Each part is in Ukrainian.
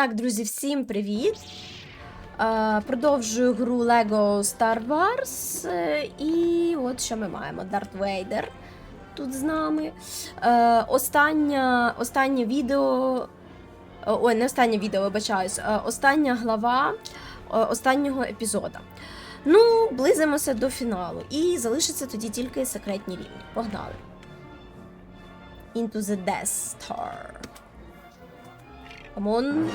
Так, друзі, всім привіт! Е, продовжую гру Lego Star Wars. е, І от що ми маємо: Дарт Вейдер тут з нами. Е, останнє, останнє відео. Ой, не останнє відео, вибачаюсь. Остання глава останнього епізода. Ну, близимося до фіналу. І залишиться тоді тільки секретні рівні. Погнали. Into the Death Star. 컴온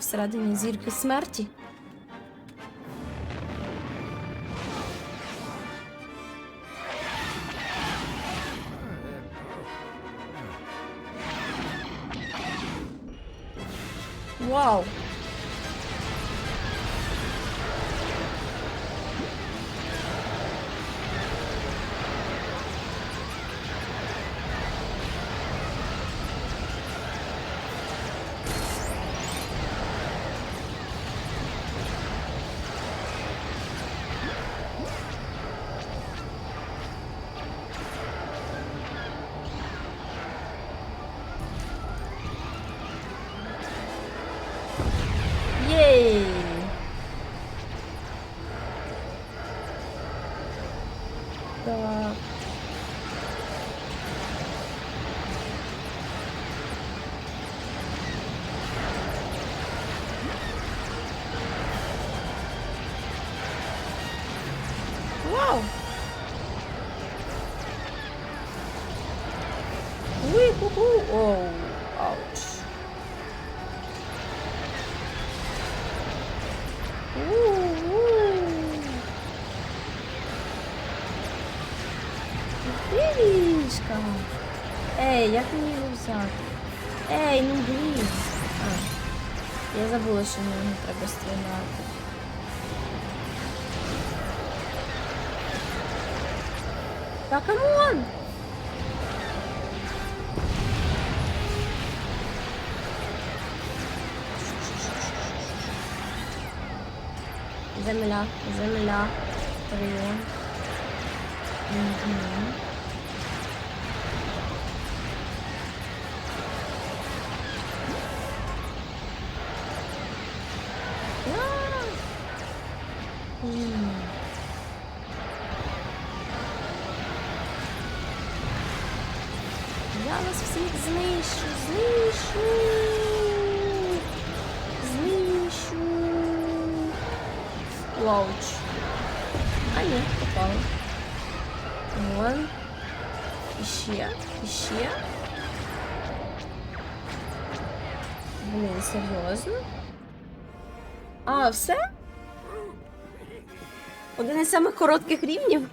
всередині зірки смерті. Ей, як мені його взяти? Ей, ну блін. А, я забула, що в нього треба стріляти. Та камон! Земля, земля, прийом. Угу. Я вас всіх знищу, знищу. Знищу. Лауч. А ні, попала. Вон. Іще, іще. Блін, серйозно? А, все? Один із самих коротких рівнів?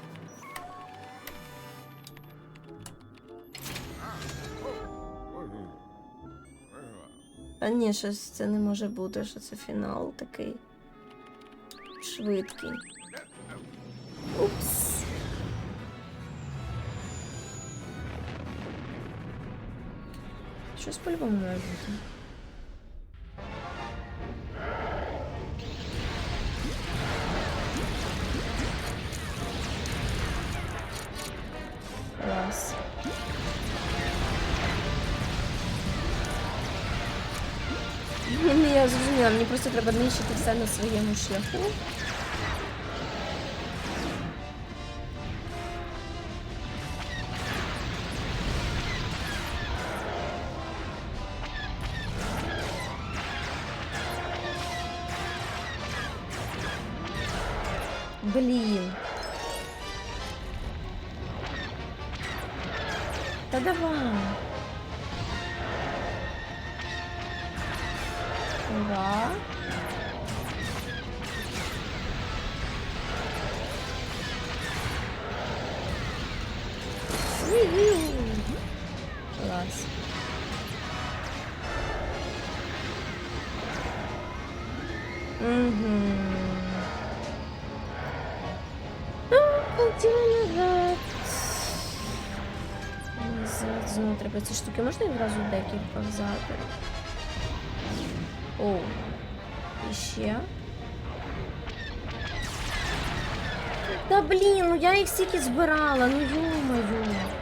Та ні, щось це не може бути, що це фінал такий швидкий. Упс. Щось по-любому має бути. зрозуміла, мені просто треба нищити все на своєму шляху. Блін. Та давай. Ура. Угу. Клас. Угу. А, полетіли назад. Назад знову треба ці штуки. Можна відразу декілька взяти? О. І ще. Та блін, ну я їх стільки збирала, ну ё-моё.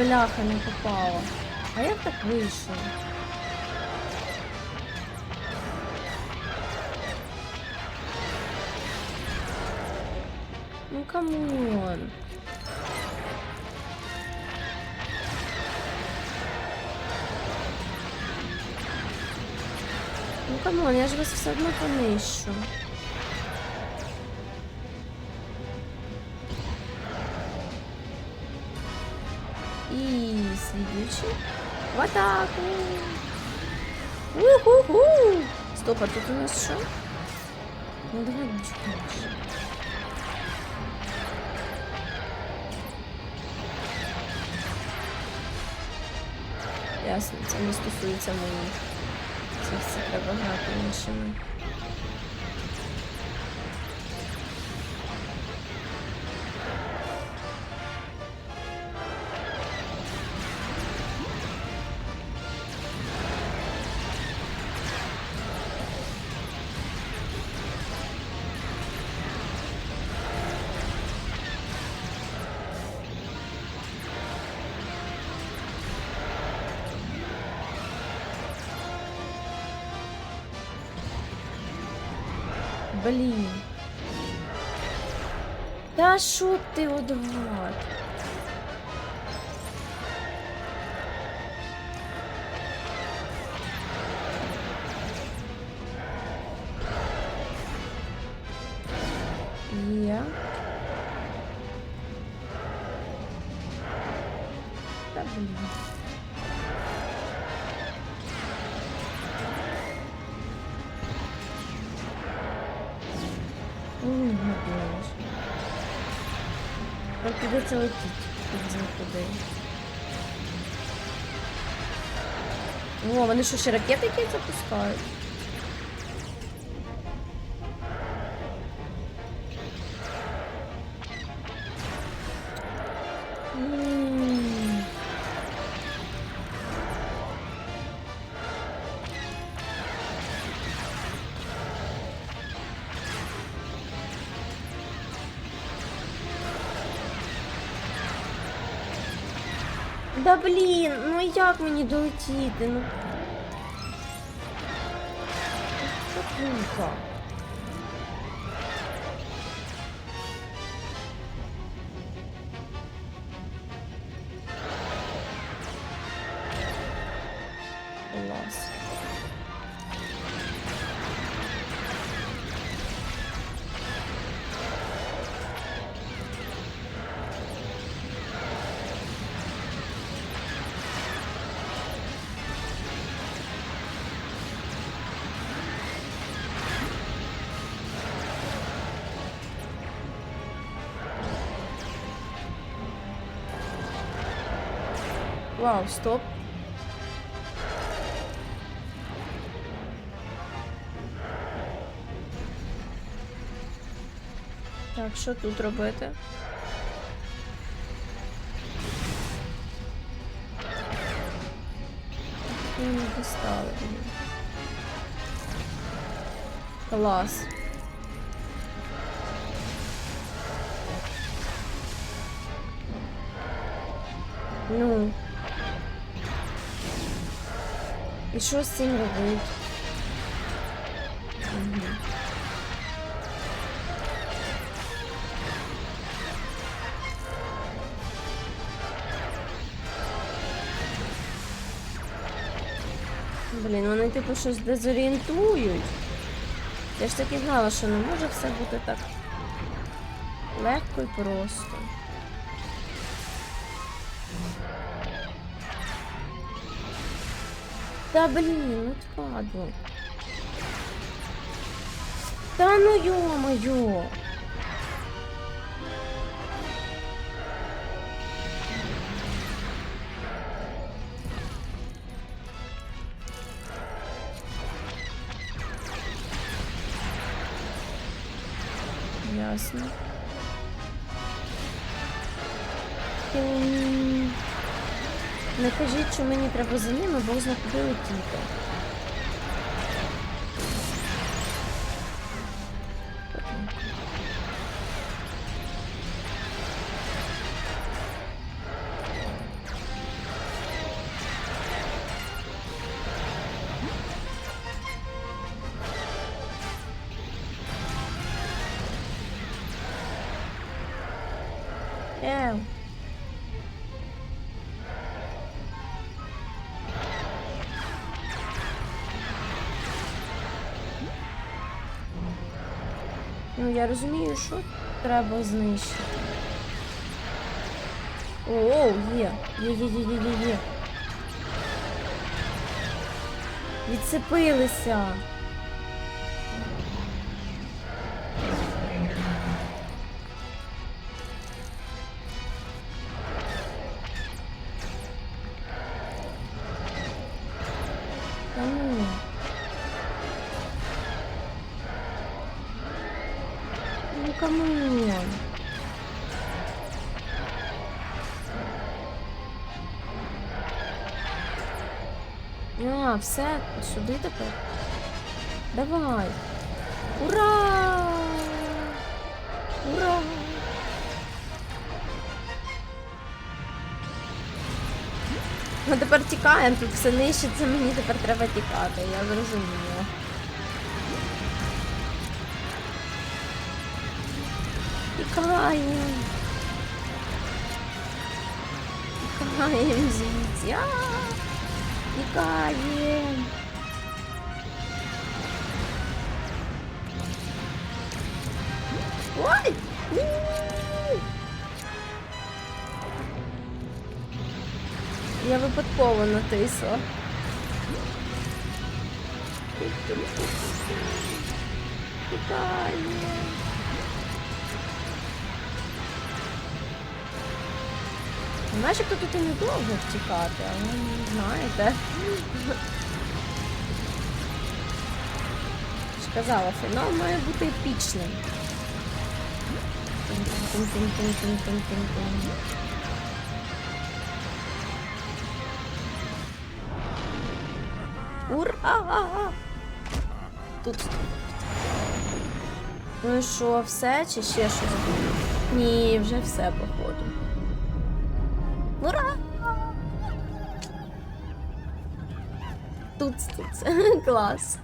Бляха не попала. А як так вийшло? Ну камон. Ну камон, я ж вас все одно понищу. І слідуючий. В атаку! Уху-ху! Стоп, а тут у нас що? Ну давай чекаєш. Ясно, це не стосується моїх. Це все треба грати іншими. Блін. Та що ти одват? Є. Ой, гадаєш. Нам придеться летіти. Тут куди. О, вони що, ще ракети якісь запускають? Да блін, ну як мені долетіти? Ну. Що Вау, стоп. Так, що тут робити? Ну, не достали. блін. Клас. Ну. І що з цим робити? Блін, вони типу щось дезорієнтують. Я ж таки знала, що не може все бути так легко і просто. Та блін, ну падло. Та ну ё-моё. Ясно. Не кажіть, що мені треба за ними, бо знаходили тільки. Я розумію, що треба знищити. О, є. Є, є, є, є, є, є. Відцепилися. А, все, сюди тепер. Давай. Ура! Ура! Ми тепер тікаємо, тут все нищиться, мені тепер треба тікати, я зрозуміла. Тікаємо. Тікаємо звідси. А! Тікаємо. Ой! Я випадково натисла. Тікаємо. Начебто тут і недовго втікати, але знаєте. Ж казала, фінал має бути епічним. Ура! Тут. Ну і що, все чи ще щось буде? Ні, вже все, походу. Ура! Тут, тут. Клас.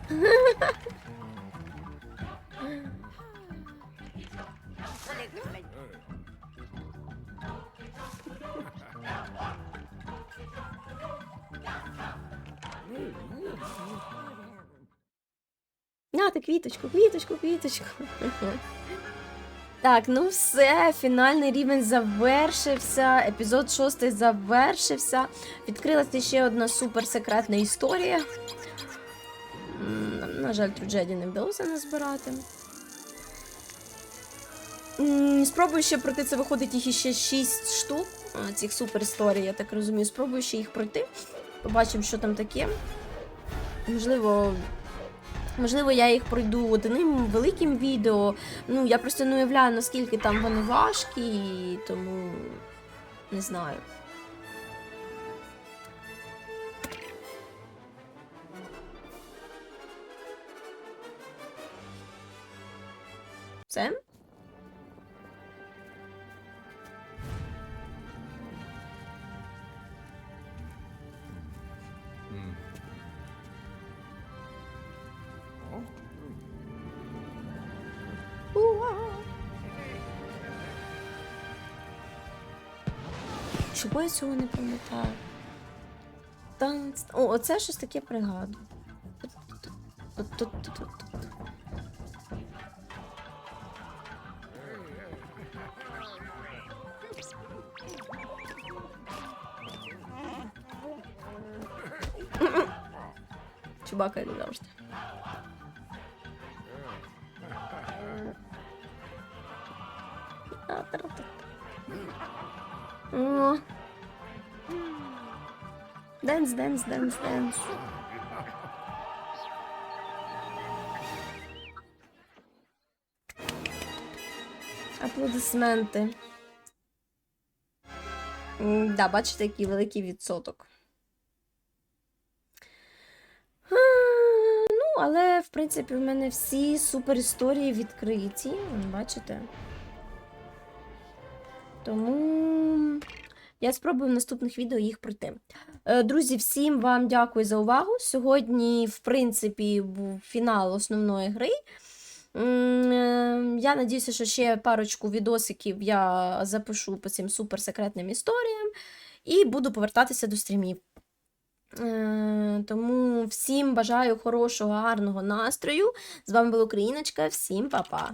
На, ти квіточку, квіточку, квіточку. Так, ну все, фінальний рівень завершився. Епізод шостий завершився. Відкрилася ще одна суперсекретна історія. На жаль, Труджеді не вдалося назбирати. Спробую ще пройти, це виходить їх іще 6 штук, цих суперісторій, я так розумію. Спробую ще їх пройти. Побачимо, що там таке. Можливо, Можливо, я їх пройду одним великим відео. Ну, я просто не уявляю, наскільки там вони важкі, тому не знаю. Все? Чого я цього не пам'ятаю? Танц. О, оце щось таке пригадую. Тут-тут-тут-тут. завжди. А. Денс, денс, денс, денс. Аплодисменти. Да, бачите, який великий відсоток. Ну, але, в принципі, в мене всі супер історії відкриті. Бачите? Тому я спробую в наступних відео їх пройти. Е, Друзі, всім вам дякую за увагу. Сьогодні, в принципі, був фінал основної гри. Е, Я надіюся, що ще парочку відосиків я запишу по цим суперсекретним історіям і буду повертатися до стрімів. Е, Тому всім бажаю хорошого, гарного настрою. З вами була Україночка. Всім па-па!